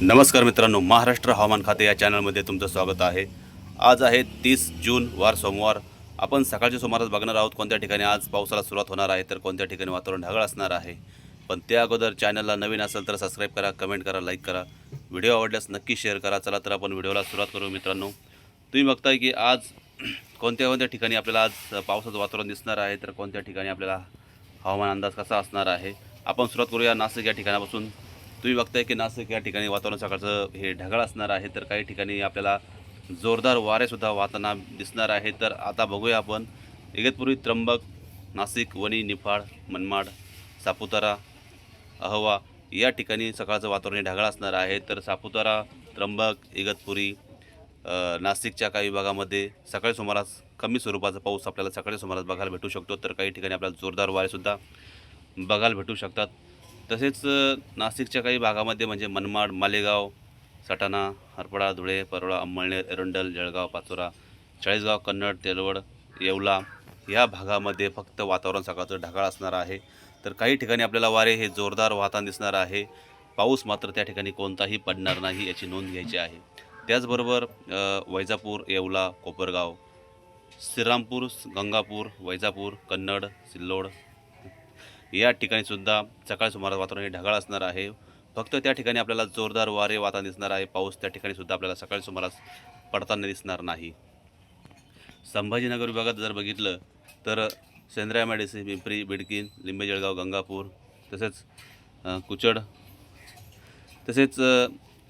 नमस्कार मित्रांनो महाराष्ट्र हवामान खाते या चॅनलमध्ये तुमचं स्वागत आहे. आज आहे तीस जून वार सोमवार. आपण सकाळच्या सुमारास बघणार आहोत कोणत्या ठिकाणी आज पावसाला सुरुवात होणार आहे तर कोणत्या ठिकाणी वातावरण ढगाळ असणार आहे. पण त्या अगोदर चॅनलला नवीन असेल तर सबस्क्राईब करा कमेंट करा लाईक करा. व्हिडिओ आवडल्यास नक्की शेअर करा. चला तर आपण व्हिडिओला सुरुवात करू मित्रांनो. तुम्ही बघताय की आज कोणत्या कोणत्या ठिकाणी आपल्याला आज पावसाचं वातावरण दिसणार आहे तर कोणत्या ठिकाणी आपल्याला हवामान अंदाज कसा असणार आहे? आपण सुरुवात करूया नाशिक या ठिकाणापासून. तुम्ही बघताय की नाशिक या ठिकाणी वातावरण सकाळचं हे ढगाळ असणार आहे तर काही ठिकाणी आपल्याला जोरदार वारेसुद्धा वाहताना दिसणार आहे. तर आता बघूया आपण. इगतपुरी त्र्यंबक नाशिक वणी निफाड मनमाड सापुतारा अहवा या ठिकाणी सकाळचं वातावरण हे ढगाळ असणार आहे. तर सापुतारा त्र्यंबक इगतपुरी नाशिकच्या काही भागामध्ये सकाळी सुमारास कमी स्वरूपाचा पाऊस आपल्याला सकाळी सुमारास बघायला भेटू शकतो. तर काही ठिकाणी आपल्याला जोरदार वारेसुद्धा बघायला भेटू शकतात. तसेच नाशिकच्या काही भागामध्ये म्हणजे मनमाड मालेगाव सटाणा हरपडा धुळे परोळा अंमळनेर एरंडल जळगाव पाचोरा चाळीसगाव कन्नड तेलवड येवला या भागामध्ये फक्त वातावरण सकाळचं ढगाळ असणार आहे. तर काही ठिकाणी आपल्याला वारे हे जोरदार वाहताना दिसणार आहे. पाऊस मात्र त्या ठिकाणी कोणताही पडणार नाही याची नोंद घ्यायची आहे. त्याचबरोबर वैजापूर येवला कोपरगाव श्रीरामपूर गंगापूर वैजापूर कन्नड सिल्लोड या ठिकाणी सुद्धा सकाळ सुमारास वातावरण हे ढगाळ असणार आहे. फक्त त्या ठिकाणी आपल्याला जोरदार वारे वाताना दिसणार आहे. पाऊस त्या ठिकाणी सुद्धा आपल्याला सकाळी सुमारास पडताना दिसणार नाही. संभाजीनगर विभागात जर बघितलं तर सेंद्रा मॅडिसी पिंपरी बिडकीन लिंबे जळगाव गंगापूर तसेच कुचड तसेच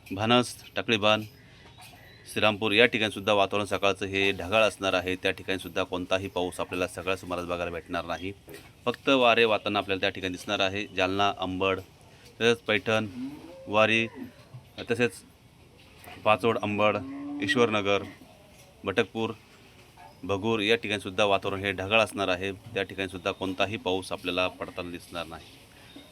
भानस टाकळीबान श्रीरामपूर या ठिकाणी सुद्धा वातावरण सकाळचं हे ढगाळ असणार आहे. त्या ठिकाणी सुद्धा कोणताही पाऊस आपल्याला सकाळ सुमारास बघायला भेटणार नाही. फक्त वारे वातावरण आपल्याला त्या ठिकाणी दिसणार आहे. जालना अंबड तसेच पैठण वारी तसेच पाचोड अंबड ईश्वरनगर भटकपूर भगूर या ठिकाणीसुद्धा वातावरण हे ढगाळ असणार आहे. त्या ठिकाणीसुद्धा कोणताही पाऊस आपल्याला पडताना दिसणार नाही.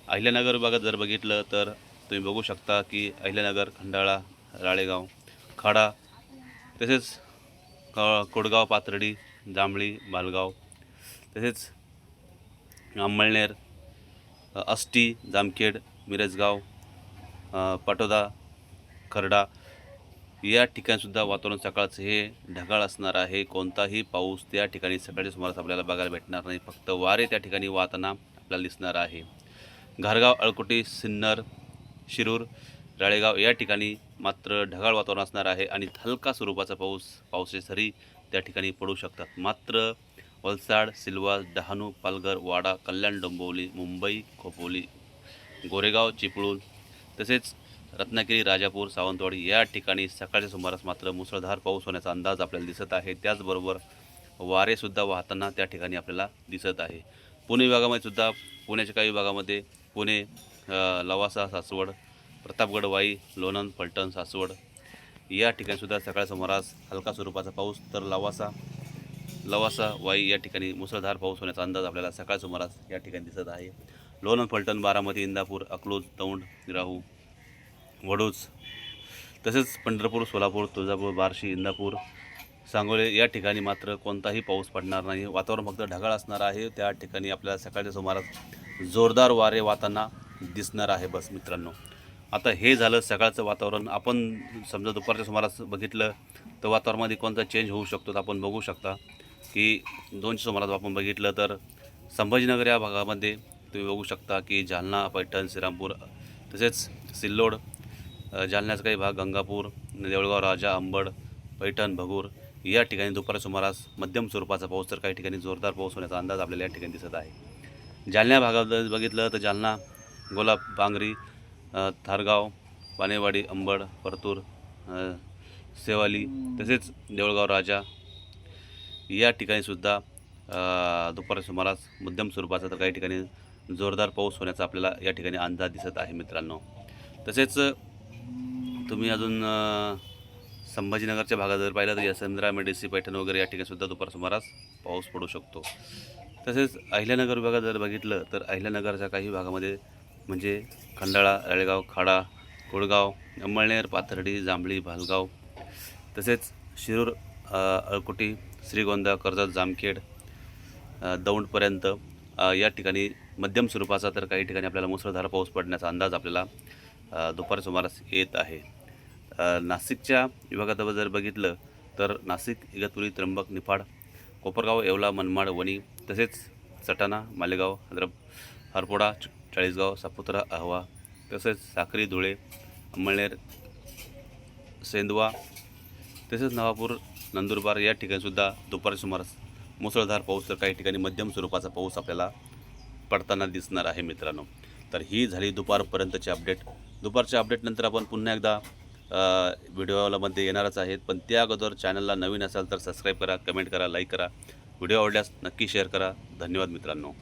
अहिल्यानगर विभागात जर बघितलं तर तुम्ही बघू शकता की अहिल्यानगर खंडाळा राळेगाव खाडा तसेच क कोडगाव पाथर्डी जांभळी बालगाव तसेच अंमळनेर अष्टी जामखेड मिरजगाव पाटोदा खर्डा या ठिकाणीसुद्धा वातावरण सकाळचं हे ढगाळ असणार आहे. कोणताही पाऊस त्या ठिकाणी सकाळच्या सुमारास आपल्याला बघायला भेटणार नाही. फक्त वारे त्या ठिकाणी वाहताना आपल्याला दिसणार आहे. घारगाव अळकोटी सिन्नर शिरूर राळेगाव या ठिकाणी मात्र ढगाळ वातावरण असणार आहे आणि हलका स्वरूपाचा पाऊस पावसाची सरी त्या ठिकाणी पडू शकतात. मात्र वलसाड सिल्वास डहाणू पालघर वाडा कल्याण डोंबिवली मुंबई खोपोली गोरेगाव चिपळूण तसेच रत्नागिरी राजापूर सावंतवाडी या ठिकाणी सकाळच्या सुमारास मात्र मुसळधार पाऊस होण्याचा अंदाज आपल्याला दिसत आहे. त्याचबरोबर वारेसुद्धा वाहताना त्या ठिकाणी आपल्याला दिसत आहे. पुणे विभागामध्ये सुद्धा पुण्याच्या काही विभागामध्ये पुणे लवासा सासवड प्रतापगड वाई लोणंद फलटण सासवड या ठिकाणीसुद्धा सकाळ सुमारास हलका स्वरूपाचा पाऊस तर लवासा लवासा वाई या ठिकाणी मुसळधार पाऊस होण्याचा अंदाज आपल्याला सकाळ सुमारास या ठिकाणी दिसत आहे. लोणंद फलटण बारामती इंदापूर अकलूज दौंड राहू वडूज तसेच पंढरपूर सोलापूर तुळजापूर बार्शी इंदापूर सांगोले या ठिकाणी मात्र कोणताही पाऊस पडणार नाही. वातावरण फक्त ढगाळ असणार आहे. त्या ठिकाणी आपल्याला सकाळच्या सुमारास जोरदार वारे वाहताना दिसणार आहे बस मित्रांनो. आता हे झालं सकाळचं वातावरण. आपण समजा दुपारच्या सुमारास बघितलं तर वातावरणामध्ये कोणता चेंज होऊ शकतो तर आपण बघू शकता. की दोनच्या सुमारास आपण बघितलं तर संभाजीनगर या भागामध्ये तुम्ही बघू शकता की जालना पैठण श्रीरामपूर तसेच सिल्लोड जालन्याचा काही भाग गंगापूर देवळगाव राजा अंबड पैठण भगूर या ठिकाणी दुपारच्या सुमारास मध्यम स्वरूपाचा पाऊस तर काही ठिकाणी जोरदार पाऊस होण्याचा अंदाज आपल्याला या ठिकाणी दिसत आहे. जालन्या भागात बघितलं तर जालना गोलाब बांगरी थारगाव पानेवाडी अंबड परतूर सेवाली तसेच देवळगाव राजा या ठिकाणीसुद्धा दुपारच्या दुपार सुमारास मध्यम स्वरूपाचा तर काही ठिकाणी जोरदार पाऊस होण्याचा आपल्याला या ठिकाणी अंदाज दिसत आहे मित्रांनो. तसेच तुम्ही अजून संभाजीनगरच्या भागात जर पाहिलं तर या संद्रा मेडिसी पैठण वगैरे या ठिकाणीसुद्धा दुपार सुमारास पाऊस पडू शकतो. तसेच अहिल्यानगर विभागात जर बघितलं तर अहिल्यानगरच्या काही भागामध्ये म्हणजे खंडाळा राळेगाव खाडा कोळगाव अंमळनेर पाथर्डी जांभळी भालगाव. तसेच शिरूर अळकुटी श्रीगोंदा कर्जत जामखेड दौंडपर्यंत या ठिकाणी मध्यम स्वरूपाचा तर काही ठिकाणी आपल्याला मुसळधार पाऊस पडण्याचा अंदाज आपल्याला दुपार सुमारास येत आहे. नाशिकच्या विभागात जर बघितलं तर नाशिक इगतपुरी त्र्यंबक निफाड कोपरगाव येवला मनमाड वणी तसेच सटाणा मालेगाव हद्रप हरपोडा चाळीसगाव सापुत्रा अहवा तसेच साखरी धुळे अंमळनेर सेंदवा तसेच नवापूर नंदुरबार या ठिकाणीसुद्धा दुपारी सुमारास मुसळधार पाऊस तर काही ठिकाणी मध्यम स्वरूपाचा पाऊस आपल्याला पडताना दिसणार आहे मित्रांनो. तर ही झाली दुपारपर्यंतची अपडेट. दुपारच्या अपडेटनंतर आपण पुन्हा एकदा व्हिडिओमध्ये येणारच आहेत. पण त्या अगोदर चॅनलला नवीन असाल तर सबस्क्राईब करा कमेंट करा लाईक करा. व्हिडिओ आवडल्यास नक्की शेअर करा. धन्यवाद मित्रांनो.